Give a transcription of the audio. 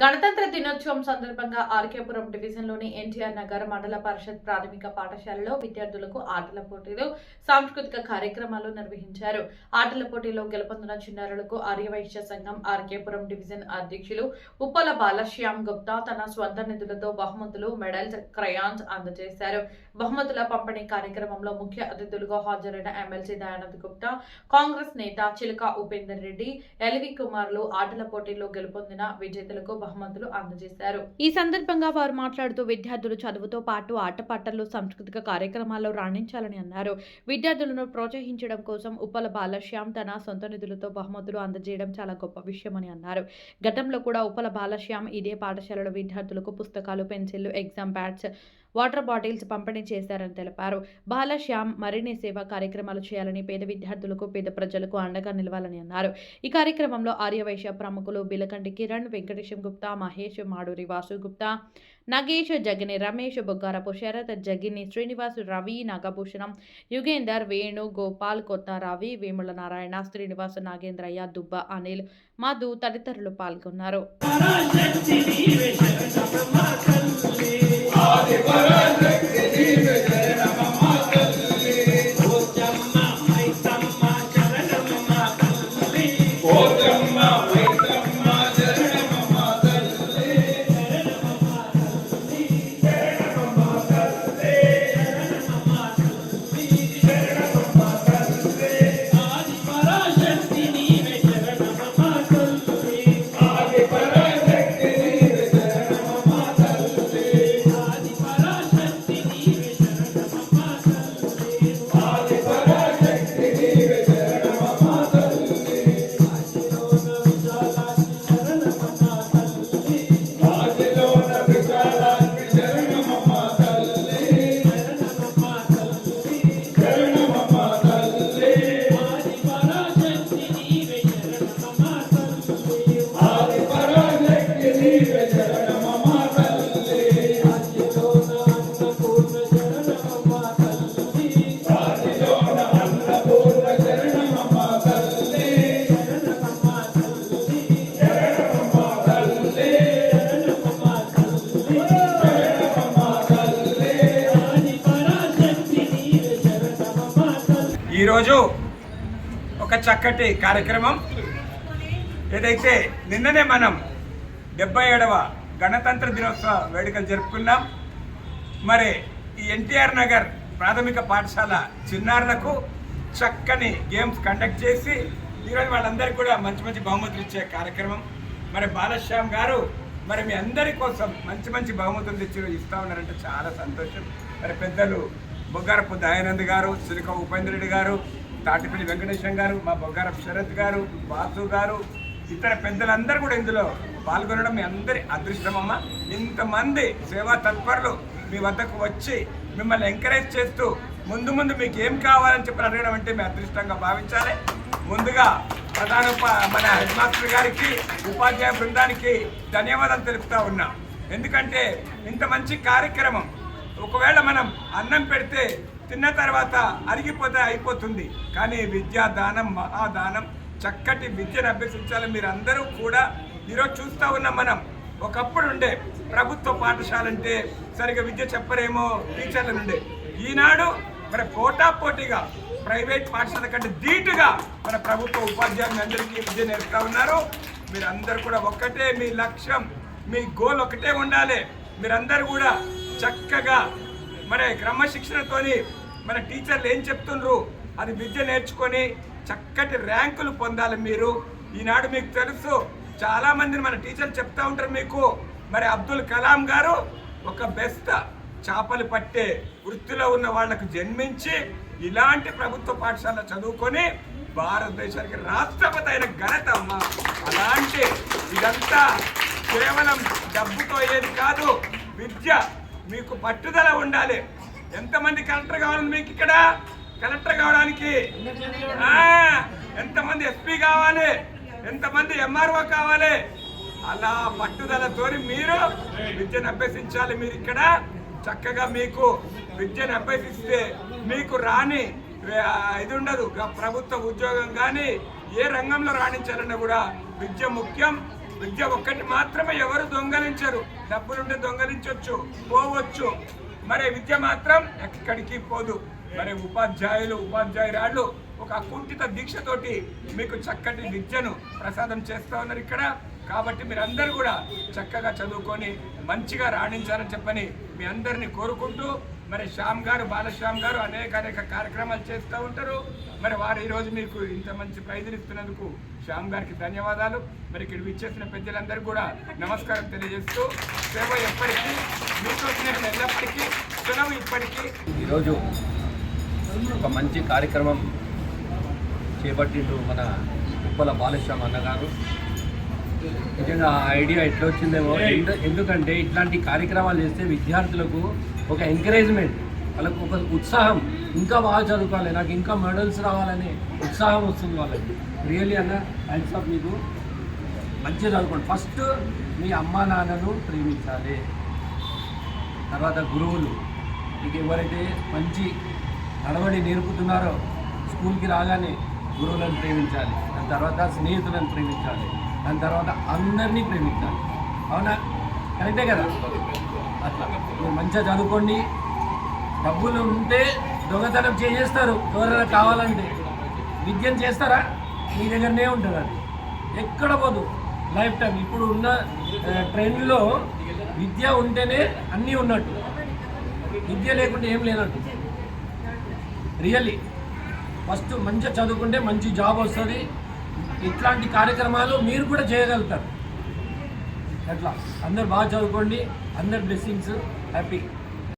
గణతంత్ర దినోత్సవం సందర్భంగా ఆర్కేపురం డివిజన్లోని ఎన్టీఆర్ నగర్ మండల పరిషత్ ప్రాథమిక పాఠశాలలో విద్యార్థులకు ఆటల పోటీలు సాంస్కృతిక కార్యక్రమాలు నిర్వహించారు. ఆటల పోటీలో గెలుపొందిన చిన్నారులకు ఆర్యవైశ్య సంఘం ఆర్కేపురం డివిజన్ అధ్యక్షులు ఉప్పల బాలశ్యామ్ గుప్తా తన స్వంత నిధులతో బహుమతులు మెడల్స్ క్రయాన్స్ అందజేశారు. బహుమతుల పంపిణీ కార్యక్రమంలో ముఖ్య అతిథులుగా హాజరైన ఎమ్మెల్సీ దయానంద్ గుప్తా కాంగ్రెస్ నేత చిలుక ఉపేందర్ రెడ్డి ఎల్వి కుమార్లు ఆటల పోటీలో గెలుపొందిన విజేతలకు బహుమతులు అందజేశారు. ఈ సందర్భంగా వారు మాట్లాడుతూ విద్యార్థులు చదువుతో పాటు ఆటపాటల్లో సాంస్కృతిక కార్యక్రమాల్లో రాణించాలని అన్నారు. విద్యార్థులను ప్రోత్సహించడం కోసం ఉప్పల బాలశ్యామ్ తన సొంత నిధులతో బహుమతులు అందజేయడం చాలా గొప్ప విషయమని అన్నారు. గతంలో కూడా ఉప్పల బాలశ్యామ్ ఇదే పాఠశాలలో విద్యార్థులకు పుస్తకాలు పెన్సిళ్ళు ఎగ్జామ్ ప్యాడ్స్ వాటర్ బాటిల్స్ పంపిణీ చేశారని తెలిపారు. బాలశ్యామ్ మరిన్ని సేవా కార్యక్రమాలు చేయాలని పేద విద్యార్థులకు పేద ప్రజలకు అండగా నిలవాలని అన్నారు. ఈ కార్యక్రమంలో ఆర్యవైశ్య ప్రముఖులు బిలకంటి కిరణ్ వెంకటేశం గుప్తా మహేష్ మాడూరి వాసు గుప్తా నగేష్ జగని రమేష్ బొగ్గారపు శరత్ జగిని శ్రీనివాస్ రవి నాగభూషణం యుగేందర్ వేణు గోపాల్ కొత్త రవి వేముల నారాయణ శ్రీనివాస్ నాగేంద్రయ్య దుబ్బ అనిల్ మధు తదితరులు పాల్గొన్నారు. ఈరోజు ఒక చక్కటి కార్యక్రమం. ఏదైతే నిన్ననే మనం డెబ్బై ఏడవ గణతంత్ర దినోత్సవ వేడుకలు జరుపుకున్నాం మరి ఈ ఎన్టీఆర్ నగర్ ప్రాథమిక పాఠశాల చిన్నారులకు చక్కని గేమ్స్ కండక్ట్ చేసి ఈరోజు వాళ్ళందరికీ కూడా మంచి మంచి బహుమతులు ఇచ్చే కార్యక్రమం. మరి బాలశ్యామ్ గారు మరి మీ అందరి కోసం మంచి మంచి బహుమతులు తెచ్చి ఇస్తా ఉన్నారంటే చాలా సంతోషం. మరి పెద్దలు బొగ్గారపు దయానంద్ గారు సిరిక ఉపేంద్ర రెడ్డి గారు తాటిపల్లి వెంకటేశం గారు మా బొగ్గారపు శరత్ గారు బాసు గారు ఇతర పెద్దలందరూ కూడా ఇందులో పాల్గొనడం మీ అందరి అదృష్టమమ్మ ఇంతమంది సేవా తత్పరులు మీ వద్దకు వచ్చి మిమ్మల్ని ఎంకరేజ్ చేస్తూ ముందు ముందు మీకు ఏం కావాలని చెప్పి అడగడం అంటే మీ అదృష్టంగా భావించాలి. ముందుగా ప్రధాన మన హెడ్ మాస్టర్ గారికి ఉపాధ్యాయ బృందానికి ధన్యవాదాలు తెలుపుతా ఉన్నా. ఎందుకంటే ఇంత మంచి కార్యక్రమం ఒకవేళ మనం అన్నం పెడితే తిన్న తర్వాత అరిగిపోతే అయిపోతుంది. కానీ విద్యా దానం మహాదానం చక్కటి విద్యను అభ్యసించాలి మీరు అందరూ కూడా ఈరోజు చూస్తూ ఉన్నాం మనం ఒకప్పుడు ఉండే ప్రభుత్వ పాఠశాల అంటే సరిగా విద్య చెప్పరేమో టీచర్ల నుండే ఈనాడు మరి పోటా పోటీగా ప్రైవేట్ పాఠశాల కంటే ధీటుగా మన ప్రభుత్వ ఉపాధ్యాయులు అందరికీ విద్య నేర్పుతా ఉన్నారు. మీరందరూ కూడా ఒక్కటే మీ లక్ష్యం మీ గోల్ ఒకటే ఉండాలి. మీరందరూ కూడా చక్కగా మరి క్రమశిక్షణతోని మన టీచర్లు ఏం చెప్తుండ్రు? అది విద్య నేర్చుకొని చక్కటి ర్యాంకులు పొందాలి మీరు. ఈనాడు మీకు తెలుసు చాలామందిని మన టీచర్లు చెప్తా ఉంటారు మీకు. మరి అబ్దుల్ కలాం గారు ఒక బెస్త చేపలు పట్టే వృత్తిలో ఉన్న వాళ్ళకు జన్మించి ఇలాంటి ప్రభుత్వ పాఠశాల చదువుకొని భారతదేశానికి రాష్ట్రపతి అయిన ఘనత అమ్మ. అలాంటి ఇదంతా కేవలం డబ్బుతో ఏది కాదు విద్య మీకు పట్టుదల ఉండాలి. ఎంతమంది కలెక్టర్ కావాలి మీకు ఇక్కడ? కలెక్టర్ కావడానికి? ఎంతమంది ఎస్పీ కావాలి? ఎంతమంది ఎంఆర్ఓ కావాలి? అలా పట్టుదలతో మీరు విద్యను అభ్యసించాలి మీరు ఇక్కడ. చక్కగా మీకు విద్యను అభ్యసిస్తే మీకు రాని ఇది ఉండదు. ప్రభుత్వ ఉద్యోగం కానీ ఏ రంగంలో రాణించాలన్నా కూడా విద్య ముఖ్యం. విద్య ఒక్కటి మాత్రమే ఎవరు దొంగలించరు. డబ్బులుంటే దొంగలించవచ్చు పోవచ్చు. మరి విద్య మాత్రం ఎక్కడికి పోదు. మరి ఉపాధ్యాయులు ఉపాధ్యాయురాళ్ళు ఒక అకుంఠిత దీక్షతోటి మీకు చక్కటి విద్యను ప్రసాదం చేస్తూ ఉన్నారు ఇక్కడ. కాబట్టి మీరందరూ కూడా చక్కగా చదువుకొని మంచిగా రాణించాలని చెప్పని మీ అందరినీ కోరుకుంటూ మరి శ్యామ్ గారు బాలశ్యామ్ గారు అనేక అనేక కార్యక్రమాలు చేస్తూ ఉంటారు. మరి వారు ఈరోజు మీకు ఇంత మంచి ప్రైజులు ఇస్తున్నందుకు శ్యామ్ గారికి ధన్యవాదాలు. మరి ఇక్కడ విచ్చేసిన పెద్దలందరూ కూడా నమస్కారం తెలియజేస్తూ సేవ ఎప్పటికీ మీతో నేను ఎల్లప్పటికీ సెలవు ఇప్పటికీ. ఈరోజు ఒక మంచి కార్యక్రమం చేపట్టిండు మన ఉప్పల బాలశ్యామ్ అన్నగారు. నిజంగా ఆ ఐడియా ఎట్లా వచ్చిందేమో. ఎందు- ఎందుకంటే ఇట్లాంటి కార్యక్రమాలు చేస్తే విద్యార్థులకు ఒక ఎంకరేజ్మెంట్ వాళ్ళకు ఒక ఉత్సాహం. ఇంకా బాగా చదువుకోవాలి నాకు ఇంకా మెడల్స్ రావాలనే ఉత్సాహం వస్తుంది వాళ్ళకి. రియల్లీ అన్న హ్యాండ్స్ ఆఫ్ మీకు. మంచిగా చదువుకోండి. ఫస్ట్ మీ అమ్మా నాన్నను ప్రేమించాలి. తర్వాత గురువులు. మీకు ఎవరైతే మంచి నడవడి నేర్పుతున్నారో స్కూల్కి రాగానే గురువులను ప్రేమించాలి. దాని తర్వాత స్నేహితులను ప్రేమించాలి. దాని తర్వాత అందరినీ ప్రేమించాలి. అవునా? కరెక్టే కదా? అట్లా. మీరు మంచిగా చదువుకోండి. డబ్బులు ఉంటే దొంగతనం చేసేస్తారు. ఎవరైనా కావాలంటే. విద్యను చేస్తారా? మీ దగ్గరనే ఉంటుంది అది. ఎక్కడ పోదు. Life time. ఇప్పుడు ఉన్న ట్రెండ్లో విద్య ఉంటేనే అన్నీ ఉన్నట్టు. విద్య లేకుంటే ఏం లేనట్టు. రియల్లీ. ఫస్ట్ మంచిగా చదువుకుంటే మంచి జాబ్ వస్తుంది. ఇట్లాంటి కార్యక్రమాలు మీరు కూడా చేయగలుగుతారు. అట్లా అందరు బాగా చదువుకోండి. అందరు బ్లెస్సింగ్స్ హ్యాపీ